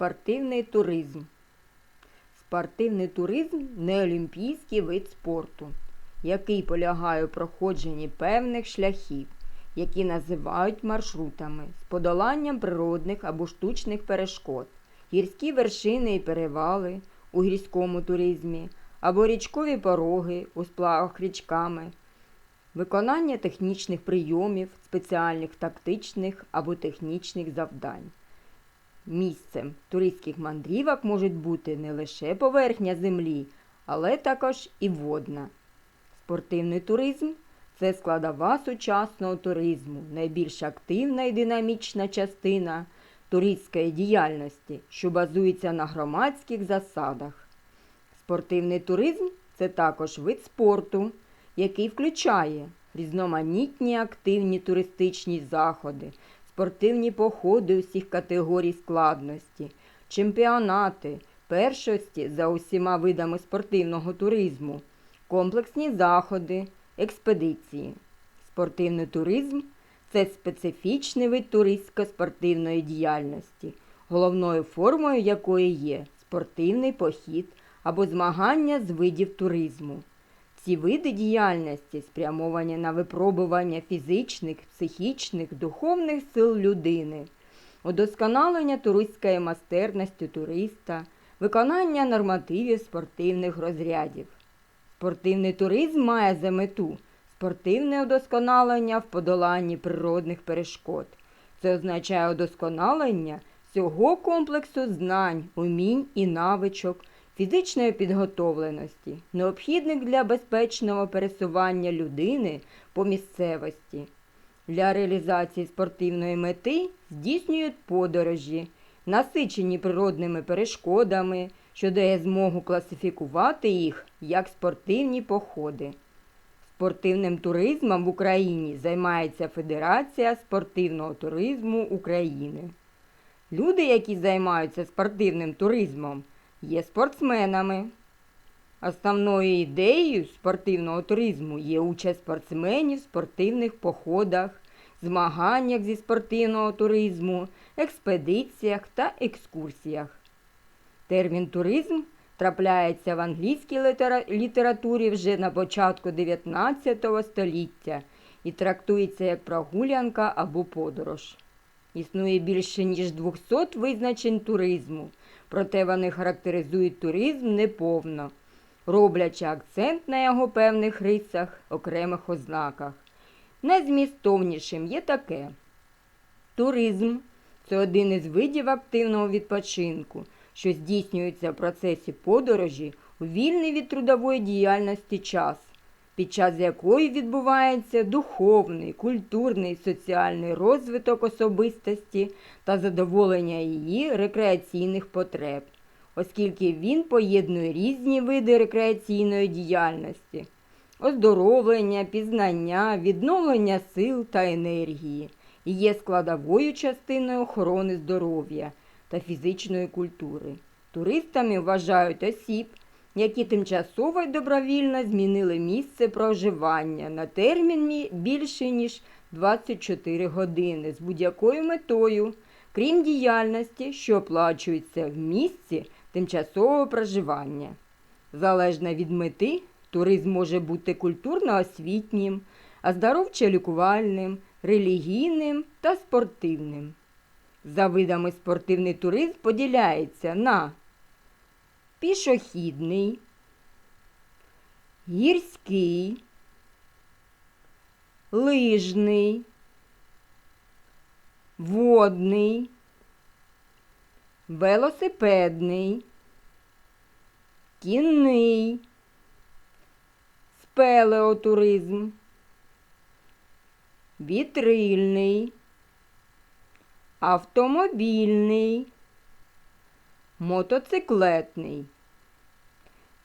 Спортивний туризм. Спортивний туризм неолімпійський вид спорту, який полягає у проходженні певних шляхів, які називають маршрутами з подоланням природних або штучних перешкод, гірські вершини і перевали у гірському туризмі, або річкові пороги у сплавах річками, виконання технічних прийомів, спеціальних тактичних або технічних завдань. Місцем туристських мандрівок можуть бути не лише поверхня землі, але також і водна. Спортивний туризм це складова сучасного туризму, найбільш активна і динамічна частина туристської діяльності, що базується на громадських засадах. Спортивний туризм це також вид спорту, який включає різноманітні активні туристичні заходи, спортивні походи усіх категорій складності, чемпіонати, першості за усіма видами спортивного туризму, комплексні заходи, експедиції. Спортивний туризм це специфічний вид туристсько-спортивної діяльності, головною формою якої є спортивний похід або змагання з видів туризму. Ці види діяльності спрямовані на випробування фізичних, психічних, духовних сил людини, удосконалення туристської майстерності туриста, виконання нормативів спортивних розрядів. Спортивний туризм має за мету спортивне удосконалення в подоланні природних перешкод. Це означає удосконалення всього комплексу знань, умінь і навичок, фізичної підготовленості, необхідних для безпечного пересування людини по місцевості. Для реалізації спортивної мети здійснюють подорожі, насичені природними перешкодами, що дає змогу класифікувати їх як спортивні походи. Спортивним туризмом в Україні займається Федерація спортивного туризму України. Люди, які займаються спортивним туризмом, є спортсменами. Основною ідеєю спортивного туризму є участь спортсменів в спортивних походах, змаганнях зі спортивного туризму, експедиціях та екскурсіях. Термін туризм трапляється в англійській літературі вже на початку 19 століття і трактується як прогулянка або подорож. Існує більше ніж 200 визначень туризму, проте вони характеризують туризм неповно, роблячи акцент на його певних рисах, окремих ознаках. Найзмістовнішим є таке. Туризм це один із видів активного відпочинку, що здійснюється в процесі подорожі у вільний від трудової діяльності час, під час якої відбувається духовний, культурний, соціальний розвиток особистості та задоволення її рекреаційних потреб, оскільки він поєднує різні види рекреаційної діяльності оздоровлення, пізнання, відновлення сил та енергії і є складовою частиною охорони здоров'я та фізичної культури. Туристами вважають осіб, які тимчасово й добровільно змінили місце проживання на термін більше ніж 24 години з будь-якою метою, крім діяльності, що оплачується в місці тимчасового проживання. Залежно від мети, туризм може бути культурно-освітнім, оздоровчо-лікувальним, релігійним та спортивним. За видами спортивний туризм поділяється на пішохідний, гірський, лижний, водний, велосипедний, кінний, спелеотуризм, вітрильний, автомобільний, мотоциклетний.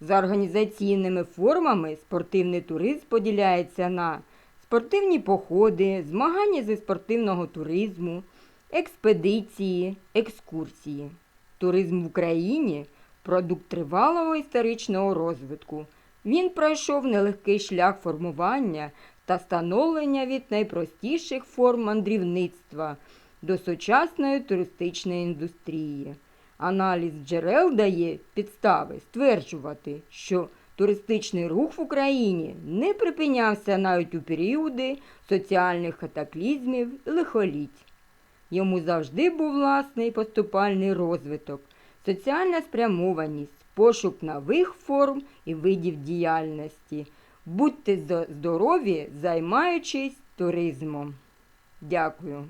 За організаційними формами спортивний туризм поділяється на спортивні походи, змагання зі спортивного туризму, експедиції, екскурсії. Туризм в Україні продукт тривалого історичного розвитку. Він пройшов нелегкий шлях формування та становлення від найпростіших форм мандрівництва до сучасної туристичної індустрії. Аналіз джерел дає підстави стверджувати, що туристичний рух в Україні не припинявся навіть у періоди соціальних катаклізмів і лихоліть. Йому завжди був власний поступальний розвиток, соціальна спрямованість, пошук нових форм і видів діяльності. Будьте здорові, займаючись туризмом. Дякую.